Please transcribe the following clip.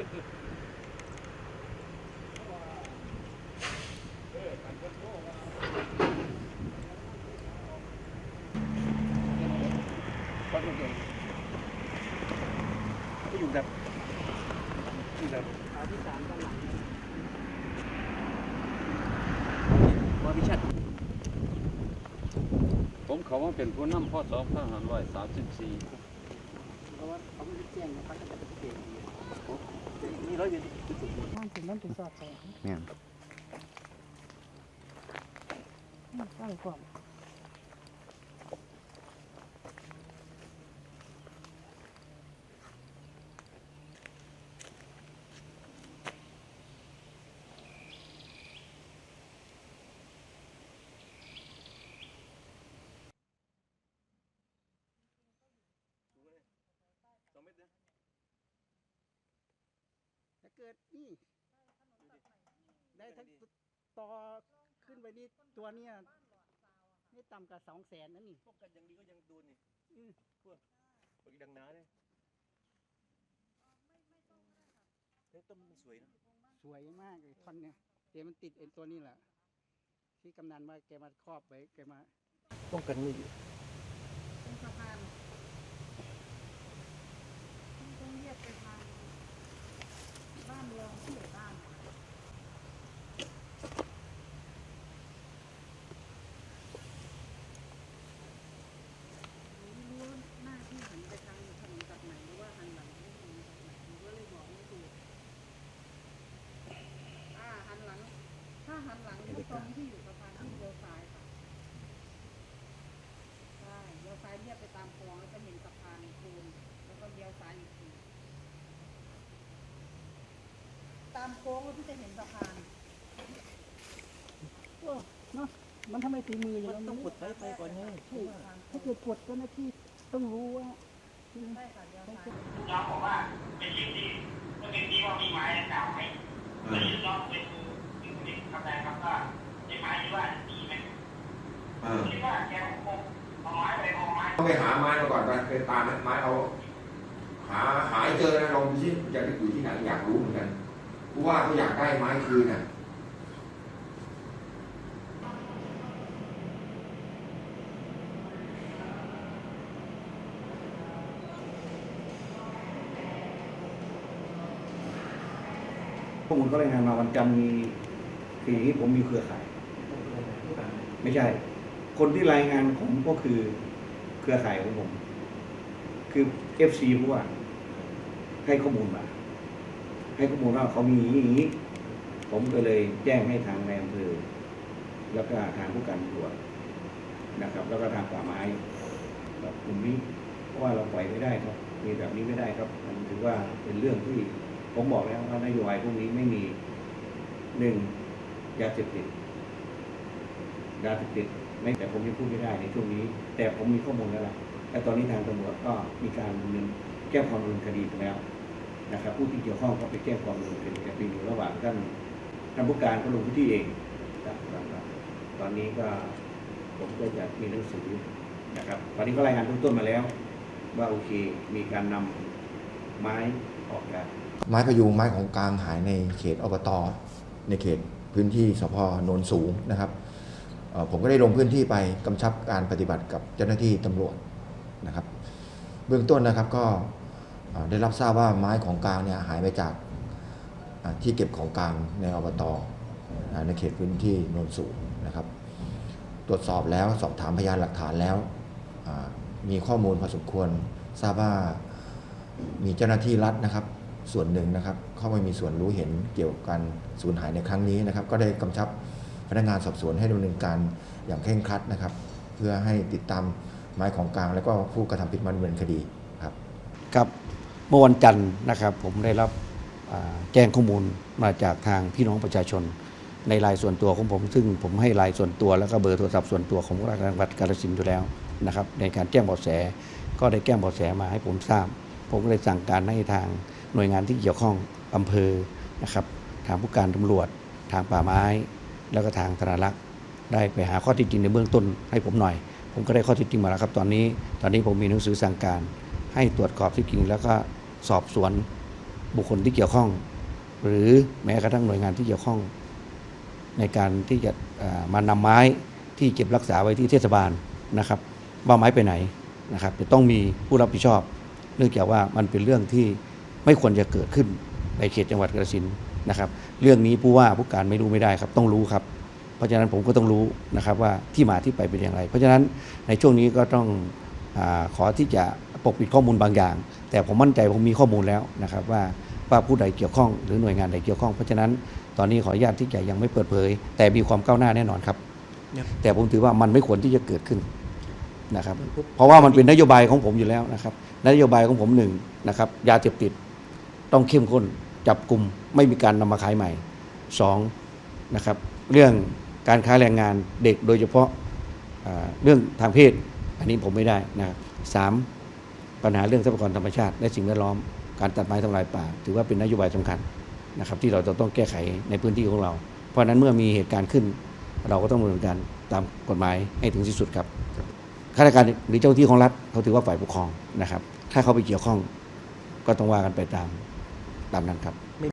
อยู่แบบอยู่แบบขม่สามด้านหลังดิชัดผมเขาว่าเป็นผู้นำพ่อสอบข้างหันร้อยสามสิบสี่เพราะว่าเขาไม่ได้แจ้งนะครับ นี่ร้อยเวรที่สุด มันถึงมันถึงสอดใส่ แม่น ใส่ก่อน ถ้า เกิดนี่ ได้ทั้งต่อขึ้นไปนี่ตัวเนี้ยไม่ต่ำกว่าสองแสนนั่นนี่พวกกันอย่างดีก็ยังดูนี่อืมพวกพวกดังน้าเนี่ยเฮ้ยต้นมันสวยนะสวยมากเลยท่อนเนี่ยเดี๋ยวมันติดไอ้ตัวนี้แหละที่กำนันว่าแกมาครอบไว้แกมา ป้องกันไม่อยู่เป็นสะพานต้องเรียกไปทางบ้านรองผู้ใหญ่บ้าน ไม่รู้หน้าที่หันไปทางถนนตัดไหนหรือว่าหันหลังไปทางถนนตัดไหนหนูก็เลยบอกไม่ถูกอ่าหันหลัง ถ้า หันหลังก็ตรงที่อยู่สะพานที่เลี้ยวซ้ายค่ะใช่เลี้ยวซ้ายเรียบไปตามคลองแล้วจะเห็นสะพานปูนแล้วก็เลี้ยวซ้ายอีกทีตามโค้งแล้วพี่จะเห็นสะพานโอ้เนาะมันทำไมตีมืออย่างมันนั้นต้องกดไฟไปก่อนไงถูกถ้าเกิดปวดเจ้าหน้าที่ต้องรู้ว่าใช่ค่ะเลี้ยวซ้ายน้องบอกว่าเป็นลิฟต์ที่ก็เป็นที่ว่ามีไม้เก่าไหม ต้องไปหาไม้มาก่อนไปไปตามไม้เอาหาหาเจอนะลองดูสิอยากอยู่ที่ไหนอยากรู้เหมือนกันผู้ว่าเขาอยากได้ไม้คืนน่ะข้อมูลก็รายงานมาวันจันทร์มีคืออย่างนี้ผมมีเครือข่าย ไม่ใช่ คนที่รายงานผมก็คือเครือข่ายของผม คือเอฟซีผู้ว่าให้ข้อมูลมาให้ข้อมูลว่าเขามีอย่างนี้ ผมก็เลยแจ้งให้ทางนายอำเภอแล้วก็ทางผู้การตำรวจนะครับ แล้วก็ทางป่าไม้แบบกลุ่มนี้เพราะว่าเราปล่อยไม่ได้ครับ มีแบบนี้ไม่ได้ครับ มันถือว่าเป็นเรื่องที่ผมบอกแล้วว่านโยบายพวกนี้ไม่มีหนึ่งยาเสพติดยาเสพติด ไม่แต่ผมยังพูดไม่ได้ในช่วงนี้ แต่ผมมีข้อมูลแล้วล่ะและตอนนี้ทางตำรวจก็มีการดำเนินแจ้งความดำเนินคดีไปแล้วนะครับผู้ที่เกี่ยวข้องก็ไปแจ้งความดำเนินคดีกันไปอยู่ระหว่างท่านท่านผู้การก็ลงพื้นที่เองนะครับตอนนี้ก็ผมก็จะมีหนังสือนะครับตอนนี้ก็รายงานเบื้องต้นมาแล้ว ว่าโอเคมีการนำไม้ออกจากไม้พยุงไม้ของกลางหายในเขตอบตในเขตพื้นที่สพโนนสูงนะครับ ผมก็ได้ลงพื้นที่ไปกำชับการปฏิบัติกับเจ้าหน้าที่ตำรวจนะครับ เบื้องต้นนะครับก็ได้รับทราบว่าไม้ของกลางเนี่ยหายไปจากที่เก็บของกลางในอบตอในเขตพื้นที่โนนสูงนะครับ ตรวจสอบแล้วสอบถามพยานหลักฐานแล้ว มีข้อมูลพอสมควรทราบว่ามีเจ้าหน้าที่รัฐนะครับ ส่วนหนึ่งนะครับ เข้าไปมีส่วนรู้เห็นเกี่ยวกับการสูญหายในครั้งนี้นะครับ ก็ได้กำชับ พนักงานสอบสวนให้ดำเนินการอย่างเคร่งครัดนะครับ เพื่อให้ติดตามไม้ของกลาง แล้วก็ผู้กระทำผิดมาดำเนินคดีครับครับเมื่อวันจันทร์นะครับ ผมได้รับแจ้งข้อมูลมาจากทางพี่น้องประชาชน ในรายส่วนตัวของผม ซึ่งผมให้รายส่วนตัวแล้วก็เบอร์โทรศัพท์ส่วนตัวของราชการจังหวัดกาฬสินธุ์อยู่แล้วนะครับ ในการแจ้งเบาะแสก็ได้แจ้งเบาะแสมาให้ผมทราบ ผมก็เลยสั่งการให้ทางหน่วยงานที่เกี่ยวข้องอำเภอนะครับ ทางผู้การตำรวจ ทางป่าไม้ แล้วก็ทางธนารักษ์ได้ไปหาข้อที่จริงในเบื้องต้นให้ผมหน่อย ผมก็ได้ข้อที่จริงมาแล้วครับตอนนี้ ตอนนี้ผมมีหนังสือสั่งการ ให้ตรวจสอบที่จริง แล้วก็สอบสวนบุคคลที่เกี่ยวข้อง หรือแม้กระทั่งหน่วยงานที่เกี่ยวข้อง ในการที่จะมานำไม้ที่เก็บรักษาไว้ที่เทศบาลนะครับ ว่าไม้ไปไหนนะครับจะต้องมีผู้รับผิดชอบ เนื่องจากว่ามันเป็นเรื่องที่ไม่ควรจะเกิดขึ้นในเขตจังหวัดกระสิน นะครับ เรื่องนี้ผู้ว่าผู้การไม่รู้ไม่ได้ครับต้องรู้ครับ เพราะฉะนั้นผมก็ต้องรู้นะครับว่าที่มาที่ไปเป็นอย่างไร เพราะฉะนั้นในช่วงนี้ก็ต้องอาขอที่จะปกปิดข้อมูลบางอย่าง แต่ผมมั่นใจผมมีข้อมูลแล้วนะครับว่าว่าผู้ใดเกี่ยวข้องหรือหน่วยงานใดเกี่ยวข้อง เพราะฉะนั้นตอนนี้ขออนุญาตที่จะยังไม่เปิดเผย แต่มีความก้าวหน้าแน่นอนครับ แต่ผมถือว่ามันไม่ควรที่จะเกิดขึ้นนะครับ เพราะว่ามันเป็นนโยบายของผมอยู่แล้วนะครับ นโยบายของผมหนึ่งนะครับยาเสพติดต้องเข้มข้น จับกลุ่มไม่มีการนำมาขายใหม่สองนะครับเรื่องการค้าแรงงานเด็กโดยเฉพาะเรื่องทางเพศ อันนี้ผมไม่ได้นะครับสามปัญหาเรื่องทรัพยากรธรรมชาติ และสิ่งแวดล้อมการตัดไม้ทำลายป่า ถือว่าเป็นนโยบายสำคัญนะครับ ที่เราจะต้องแก้ไขในพื้นที่ของเรา เพราะฉะนั้นเมื่อมีเหตุการณ์ขึ้น เราก็ต้องดำเนินการตามกฎหมายให้ถึงที่สุดครับข้าราชการหรือเจ้าหน้าที่ของรัฐเขาถือว่าฝ่ายปกครองนะครับ ถ้าเขาไปเกี่ยวข้องก็ต้องว่ากันไปตาม ตามนั้นครับ